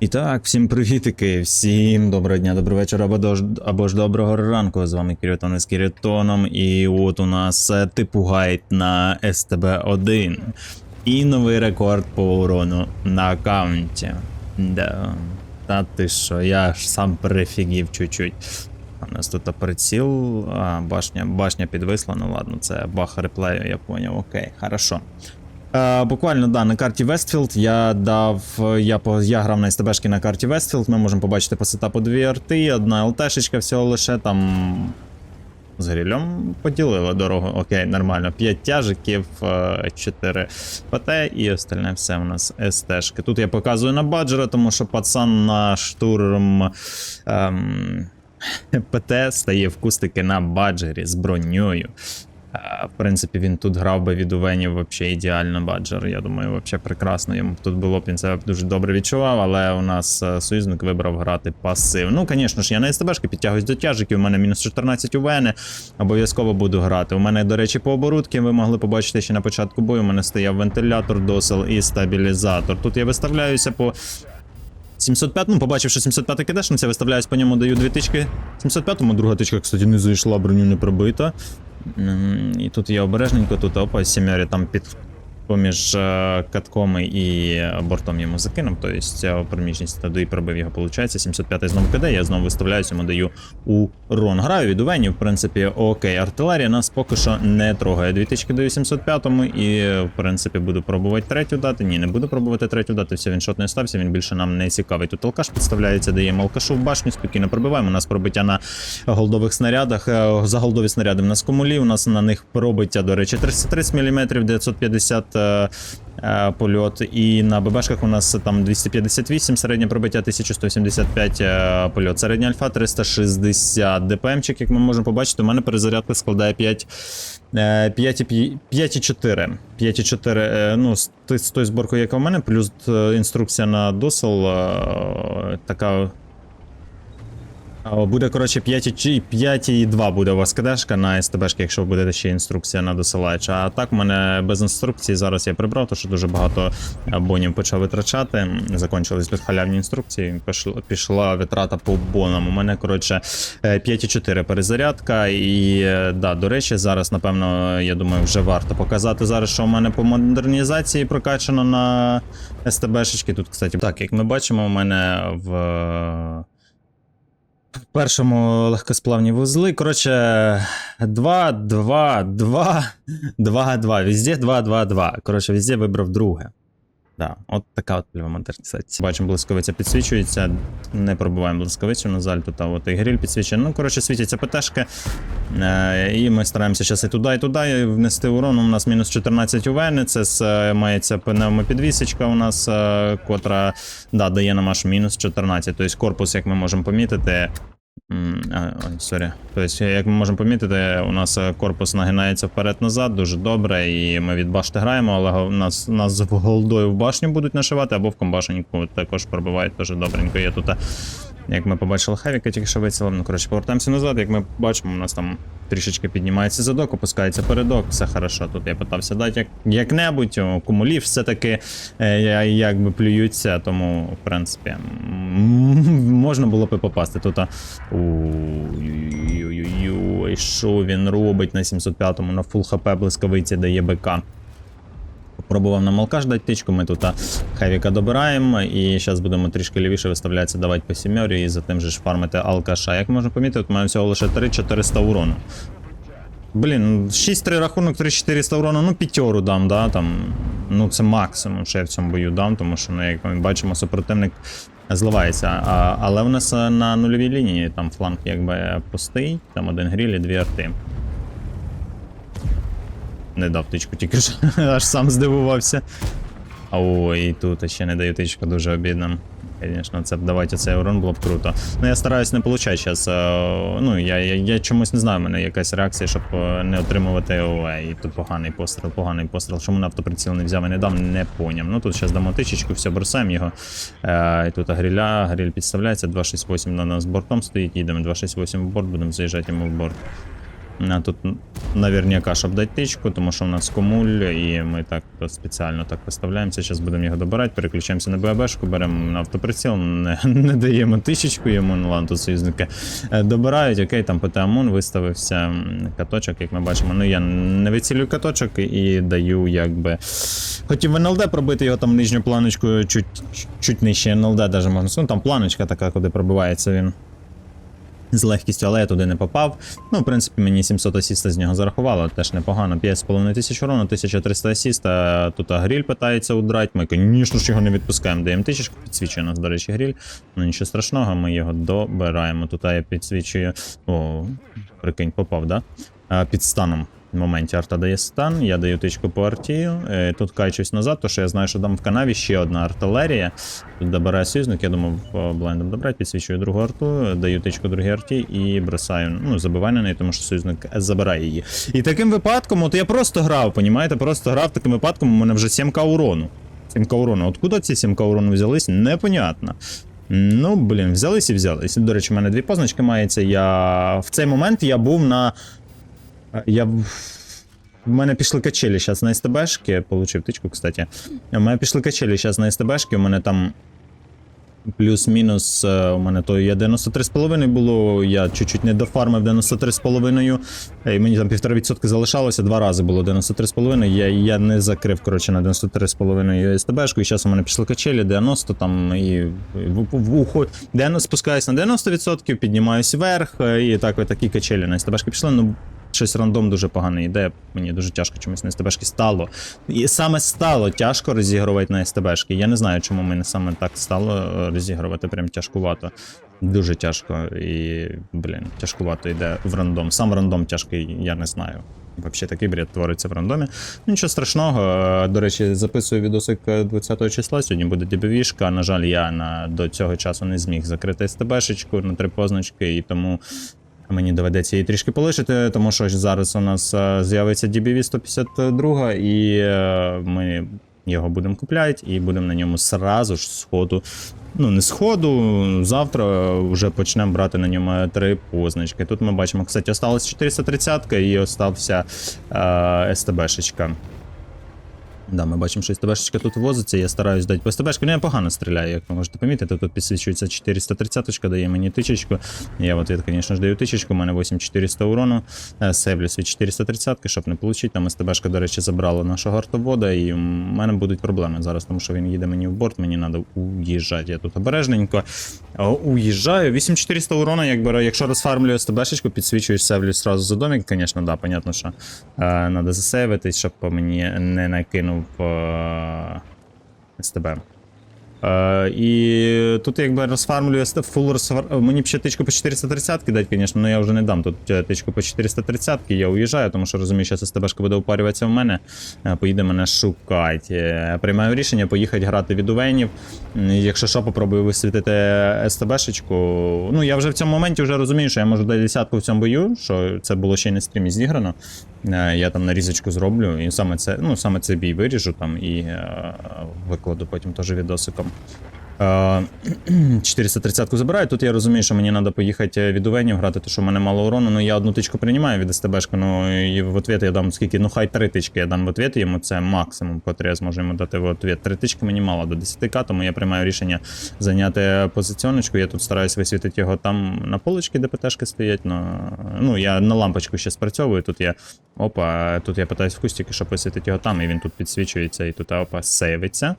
І так, всім привітики, всім доброго дня, доброго вечора або, дож, або ж доброго ранку. З вами Кірітон із Кірітоном. І от у нас е, типу гайд на СТБ-1. І новий рекорд по урону на аккаунті. Да. Та ти що, я ж сам перефігів чуть-чуть. У нас тут приціл, а, башня, башня підвисла, ну ладно, це баг реплею, я поняв. Окей, хорошо. Е, буквально да, на карті Вестфілд я дав. Я я грав на СТБшки на карті Вестфілд. Ми можемо побачити по сетапу дві арти, одна ЛТшечка всього лише там. З грилем поділили дорогу. Окей, нормально. 5 тяжиків, 4 ПТ і остальне все у нас СТшки. Тут я показую на баджера, тому що пацан на штурм ем, ПТ стає в кустики на баджері з броньою. В принципі, він тут грав би від Увенів вообще ідеально баджер. Я думаю, вообще прекрасно. Йому тут було б він себе дуже добре відчував, але у нас е, союзник вибрав грати пасив. Ну, звісно ж, я на СТБшки підтягуюсь до тяжиків. У мене мінус 14 УВН. Обов'язково буду грати. У мене, до речі, по оборудки ви могли побачити ще на початку бою. У мене стояв вентилятор, досел і стабілізатор. Тут я виставляюся по 705, ну, побачивши 705 кидешниця, виставляюсь по ньому, даю дві тички. 705-му друга тичка, кстати, не зайшла, броню не пробита. І тут я обережненько, тут опа, сім'ярі там під поміж е, катком і бортом йому закинув, тобто проміжність тоді і пробив його, виходить. 75 знову киде, я знову виставляюсь, йому даю урон. Граю від Увені, в принципі, окей. Артилерія нас поки що не трогає. Дві тички даю 705-му і, в принципі, буду пробувати третю дати. Ні, не буду пробувати третю дати, все, він шот не стався, він більше нам не цікавий. Тут алкаш підставляється, даємо алкашу в башню, спокійно пробиваємо. У нас пробиття на голдових снарядах. Е, За голдові снаряди в нас комулі, у нас на них пробиття, до речі, 330 мм, 950 е, е, польот. І на ББшках у нас там 258, середнє пробиття 1175 е, польот. Середня альфа 360. ДПМчик, як ми можемо побачити, у мене перезарядка складає 5. 5,4. 5,4. е, Ну, з тою зборкою, яка в мене, плюс е, інструкція на досел е, така Буде, коротше, 5,2 буде у вас кадешка на СТБшки, якщо ви будете ще інструкція на досилач. А так в мене без інструкції зараз я прибрав, тому що дуже багато е, бонів почав витрачати. Закончились безхалявні інструкції. Пішла, пішла витрата по бонам. У мене, коротше, е, 5,4 перезарядка. І е, да, до речі, зараз, напевно, я думаю, вже варто показати зараз, що у мене по модернізації прокачано на СТБшечки. Тут, кстати, так, як ми бачимо, у мене в. В першому легкосплавні вузли. Коротше, 2, 2, 2, 2, 2. Везде 2, 2, 2. Коротше, везде вибрав друге. Да, от така от польова модернізація. Бачимо, блисковиця підсвічується. Не пробуваємо блисковицю на жаль, тут а от і гриль підсвічує. Ну, коротше, світяться ПТшки. Е, і ми стараємося зараз і туди, і туди внести урон. У нас мінус 14 УВН. Це з, е, мається пневмопідвісочка у нас, е, котра да, дає нам аж мінус 14. Тобто корпус, як ми можемо помітити. Сорі. Тобто, як ми можемо помітити, у нас е, корпус нагинається вперед-назад, дуже добре, і ми від башти граємо, але нас, нас голдою в башню будуть нашивати, або в комбашеньку також пробивають дуже добренько. Є тут, е, як ми побачили, хевіка тільки що вицілив. Ну, коротше, повертаємося назад. Як ми бачимо, у нас там трішечки піднімається задок, опускається передок, все хорошо. Тут я питався дати як, як-небудь, о, кумулів все-таки е, якби плюються, тому, в принципі, можна було б і попасти. Тут Ой-ой-ой, що він робить на 705-му на фул хп блискавиці дає БК. Попробував на малкаш дати тичку, ми тут хевіка добираємо, і зараз будемо трішки лівіше виставлятися, давати по сімьорі і за тим же ж фармити алкаша. Як можна помітити, маємо всього лише 3-400 урону. Блін, 6-3 рахунок, 3-400 урону, ну п'ятеру дам, да, там. Ну це максимум, що я в цьому бою дам, тому що, ну, як ми бачимо, супротивник зливається. А, але в нас е, на нульовій лінії там фланг якби пустий, там один гріль і дві арти. Не дав тичку, тільки що аж сам здивувався. А ой, тут ще не даю тичку, дуже обідно. Звісно, це б давати цей урон було б круто. Ну я стараюсь не получати зараз. Ну, я, я, я чомусь не знаю, в мене якась реакція, щоб е, не отримувати. І тут поганий постріл, поганий постріл. Чому на автоприціл не взяв і не дав, не поняв. Ну тут зараз дамо тичечку, все, бросаємо його. Е, і тут гріля, гріль підставляється, 268 на нас бортом стоїть, їдемо 268 в борт, будемо заїжджати йому в борт. А тут наверняка, щоб дати тичку, тому що в нас комуль, і ми так спеціально так виставляємося. Зараз будемо його добирати, переключаємося на ББшку, беремо на автоприціл, не, не даємо тисячку йому, ну ладно, тут союзники е, добирають, окей, там ПТАМОН виставився каточок, як ми бачимо. Ну я не вицілюю каточок і даю якби. Хотів в НЛД пробити його там нижню планочку чуть, чуть нижче НЛД, даже можна. Ну там планочка така, куди пробивається він з легкістю, але я туди не попав. Ну, в принципі, мені 700 асіста з нього зарахувало, теж непогано. 5,5 тисяч урону, 1300 асіста. Тут гріль питається удрати. Ми, звісно ж, його не відпускаємо. Даємо тисячку, підсвічує нас, до речі, гріль. Ну нічого страшного, ми його добираємо. Тут я підсвічую. О, прикинь, попав, да? Під станом. В моменті арта дає стан, я даю тичку по артію. Е, Тут качусь назад, тому що я знаю, що там в канаві ще одна артилерія. Тут добирає союзник, я думав блайндом добрати, підсвічую другу арту, даю тичку другій арті і бросаю. Ну, забиваю на неї, тому що союзник забирає її. І таким випадком, от я просто грав, понімаєте, просто грав таким випадком, у мене вже 7к урону. 7к урону. Откуда ці 7к урону взялись, непонятно. Ну, блін, взялись і взялись. До речі, у мене дві позначки мається. Я в цей момент я був на. Я в мене пішли качелі зараз на СТБшки, получив тичку, кстати. У мене пішли качелі зараз на СТБшки, у мене там плюс-мінус, е, у мене то я 93,5 було, я чуть-чуть не дофармив 93,5, і мені там 1,5% залишалося, два рази було 93,5, я, я не закрив, коротше, на 93,5 СТБшку, і зараз у мене пішли качелі, 90 там, і в, в, 90, спускаюсь на 90%, піднімаюсь вверх, е, і так, такі качелі на СТБшки пішли, ну, щось рандом дуже погана ідея. Мені дуже тяжко чомусь на СТБшки стало. І саме стало тяжко розігрувати на СТБшки. Я не знаю, чому мені саме так стало е, розігрувати прям тяжкувато. Дуже тяжко і, блін, тяжкувато йде в рандом. Сам рандом тяжкий, я не знаю. Взагалі такий бред твориться в рандомі. Ну, Нічого страшного. Е, До речі, записую відосик 20 числа. Сьогодні буде дебівішка. На жаль, я на, до цього часу не зміг закрити СТБшечку на три позначки, і тому Мені доведеться її трішки полишити, тому що зараз у нас е, з'явиться DBV 152, і е, ми його будемо купляти, і будемо на ньому сразу ж сходу. Ну, не сходу, завтра вже почнемо брати на ньому три позначки. Тут ми бачимо, кстати, осталось 430 і остався е, СТБшечка. Да, ми бачимо, що СТБшечка тут возиться, я стараюсь дати по. Ну, я погано стріляю, як ви можете помітити. Тут підсвічується 430 дає мені тичечку. Я в ответ, звісно ж, даю тичечку, у мене 8400 урону. Севлюсь від 430, щоб не отримати. Там СТБшка, до речі, забрала нашого артовода, і в мене будуть проблеми зараз, тому що він їде мені в борт, мені треба уїжджати. Я тут обережненько Е, уїжджаю. 8400 урона, якби, якщо розфармлюю СТБшечку, підсвічуєш севлюсь сразу за домик, звісно, да, понятно, що треба засейвитись, щоб мені не накинув е, СТБ. Е, і тут якби розфармлюю ст- фул розфар... Мені б ще тичку по 430 дати, звісно, але я вже не дам. Тут е, тичку по 430 я уїжджаю, тому що розумію, що СТБшка буде упарюватися в мене. е, Поїде мене шукати. Е, Приймаю рішення поїхати грати від увенів. Якщо що, попробую висвітити СТБшечку. Ну, я вже в цьому моменті вже розумію, що я можу дати десятку в цьому бою, що це було ще й на стрімі зіграно. Е, Я там нарізочку зроблю, і саме це, ну, саме цей бій виріжу там і е, викладу потім теж відосиком. Е, 430-ку забираю. Тут я розумію, що мені треба поїхати від Увенів грати, тому що в мене мало урону. Ну я одну тичку приймаю від СТБшки, ну і в ответ я дам скільки, ну хай три тички я дам в ответ йому, це максимум, котрий я зможу йому дати в ответ. Три тички мені мало до 10к, тому я приймаю рішення зайняти позиціоночку. Я тут стараюсь висвітити його там на полочці, де ПТшки стоять. Ну, ну я на лампочку ще спрацьовую. Тут я опа, тут я питаюсь в кустики, щоб висвітити його там, і він тут підсвічується, і тут опа сейвиться.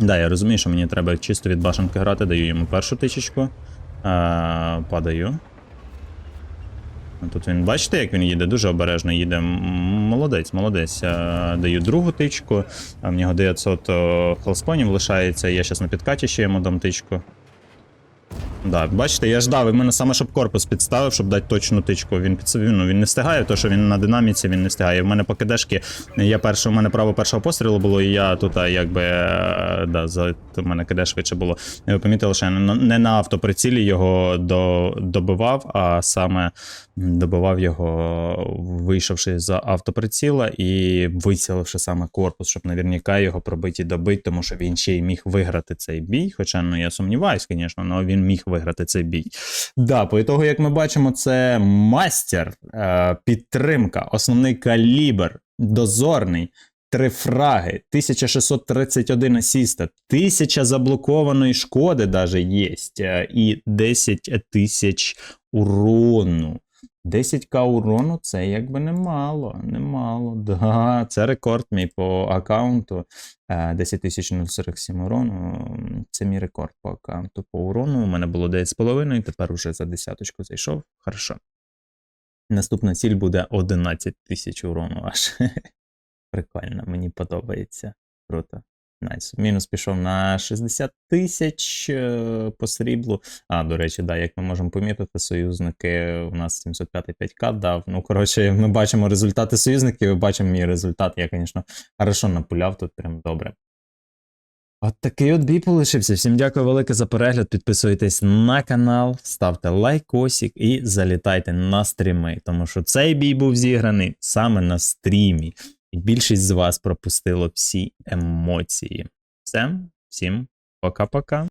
Да, я розумію, що мені треба чисто від башенки грати, даю йому першу тичечку. А, падаю. Ну, Тут він, бачите, як він їде, дуже обережно їде. Молодець, молодець. Даю другу тичку. В нього 900 о, хелспонів лишається. Я зараз на підкаті ще йому дам тичку. Да, бачите, я ждав, і мене саме щоб корпус підставив, щоб дати точну тичку. Він під ну, він не встигає, то що він на динаміці він не встигає. В мене покидешки, я перший, у мене право першого пострілу було, і я тут якби е, да, за у мене киде швидше було. Ви помітили, що я не, на автоприцілі його до, добивав, а саме добивав його, вийшовши за автоприціла і виціливши саме корпус, щоб наверняка його пробити і добити, тому що він ще й міг виграти цей бій. Хоча ну я сумніваюсь, звісно, але він міг виграти цей бій. Да, по ітогу, як ми бачимо, це мастер, е, підтримка, основний калібр, дозорний. Три фраги, 1631 асіста, 1000 заблокованої шкоди даже є, е, і 10 тисяч урону. 10к урону це якби немало, немало. Да, це рекорд мій по аккаунту. Е, 10047 урону. Це мій рекорд по аккаунту. По урону у мене було 9,5, тепер уже за десяточку зайшов. Хорошо. Наступна ціль буде 11 тисяч урону аж. Прикольно, мені подобається. Круто. Найс. Мінус пішов на 60 тисяч е, по сріблу. А, до речі, да, як ми можемо помітити, союзники у нас 705 5К дав. Ну, коротше, ми бачимо результати союзників, і бачимо мій результат. Я, звісно, хорошо напуляв тут прям добре. От такий от бій полишився. Всім дякую велике за перегляд. Підписуйтесь на канал, ставте лайкосик і залітайте на стріми, тому що цей бій був зіграний саме на стрімі. Більшість з вас пропустило всі емоції. Все, всім пока-пока.